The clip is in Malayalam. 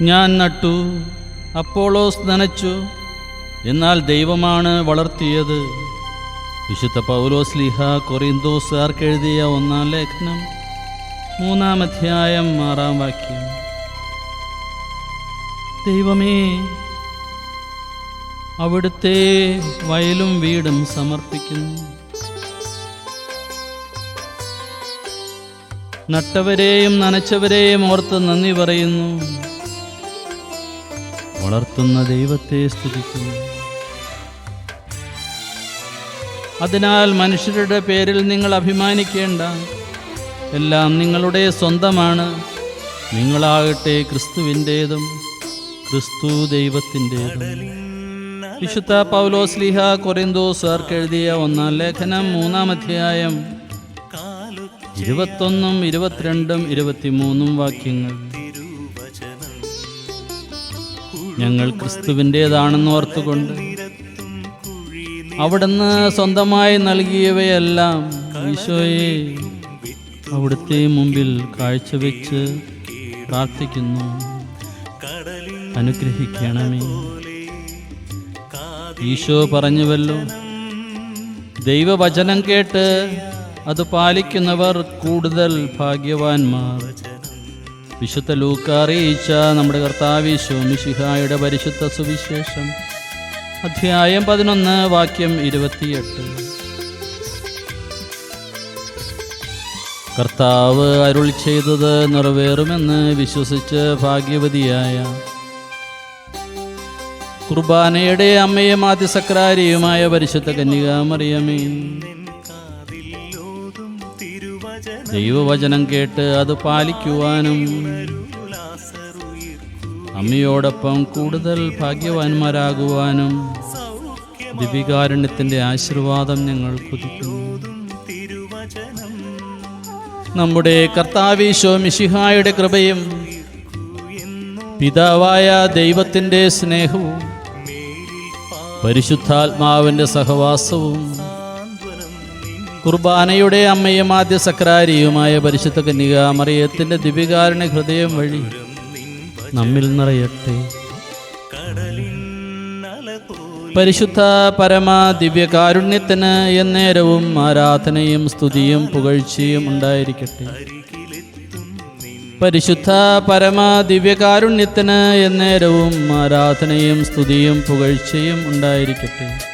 ഞാൻ നട്ടു അപ്പോളോസ് നനച്ചു എന്നാൽ ദൈവമാണ് വളർത്തിയത്. വിശുദ്ധ പൗലോസ് ലിഹ കൊറിന്തോസുകാർക്ക് എഴുതിയ ഒന്നാം ലേഖനം മൂന്നാം അധ്യായം ആറാം വാക്യം. ദൈവമേ അവിടുത്തെ വയലും വീടും സമർപ്പിക്കുന്നു. നട്ടവരെയും നനച്ചവരെയും ഓർത്ത് നന്ദി പറയുന്നു. വളർത്തുന്ന ദൈവത്തെ സ്തുതിക്കുന്നു. അതിനാൽ മനുഷ്യരുടെ പേരിൽ നിങ്ങൾ അഭിമാനിക്കേണ്ട. എല്ലാം നിങ്ങളുടെ സ്വന്തമാണ്. നിങ്ങളാകട്ടെ ക്രിസ്തുവിന്റേതും ക്രിസ്തു ദൈവത്തിന്റേതും. വിശുദ്ധ പൗലോസ്ലിഹ കൊറിന്തോസാർക്ക് എഴുതിയ ഒന്നാം ലേഖനം മൂന്നാം അധ്യായം ഇരുപത്തൊന്നും ഇരുപത്തിരണ്ടും ഇരുപത്തിമൂന്നും വാക്യങ്ങൾ. ഞങ്ങൾ ക്രിസ്തുവിന്റെതാണെന്ന് ഓർത്തുകൊണ്ട് അവിടുന്ന് സ്വന്തമായി നൽകിയവയെല്ലാം ഈശോയെ അവിടുത്തെ മുമ്പിൽ കാഴ്ചവെച്ച് പ്രാർത്ഥിക്കുന്നു. അനുഗ്രഹിക്കണമേ. ഈശോ പറഞ്ഞുവല്ലോ ദൈവവചനം കേട്ട് അത് പാലിക്കുന്നവർ കൂടുതൽ ഭാഗ്യവാന്മാർ. വിശുദ്ധ ലൂക്ക അറിയിച്ച നമ്മുടെ കർത്താവിശു മിശിഹായുടെ പരിശുദ്ധ സുവിശേഷം. അധ്യായം പതിനൊന്ന് വാക്യം ഇരുപത്തിയെട്ട്. കർത്താവ് അരുൾ ചെയ്തത് നിറവേറുമെന്ന് വിശ്വസിച്ച് ഭാഗ്യവതിയായ കുർബാനയുടെ അമ്മയും ആദ്യസക്രാരിയുമായ പരിശുദ്ധ കന്യകാമറിയമേ ദൈവവചനം കേട്ട് അത് പാലിക്കുവാനും അമ്മയോടൊപ്പം കൂടുതൽ ഭാഗ്യവാന്മാരാകുവാനും ദിവികാരുണ്യത്തിന്റെ ആശീർവാദം ഞങ്ങൾ കുതിക്കുന്നു. നമ്മുടെ കർത്താവീശോ മിഷിഹായുടെ കൃപയും പിതാവായ ദൈവത്തിന്റെ സ്നേഹവും പരിശുദ്ധാത്മാവിന്റെ സഹവാസവും കുർബാനയുടെ അമ്മയും ആദ്യ സക്രാരിയുമായ പരിശുദ്ധ കന്യക മറിയത്തിന്റെ ദിവികാരുണ്യ ഹൃദയം വഴി നമ്മിൽ നിറയട്ടെ. പരിശുദ്ധ പരമ ദിവ്യകാരുണ്യത്തിന് എന്നേരവും ആരാധനയും സ്തുതിയും പുകഴ്ചയും ഉണ്ടായിരിക്കട്ടെ. പരിശുദ്ധ പരമ ദിവ്യകാരുണ്യത്തിന് എന്നേരവും ആരാധനയും സ്തുതിയും പുകഴ്ചയും ഉണ്ടായിരിക്കട്ടെ.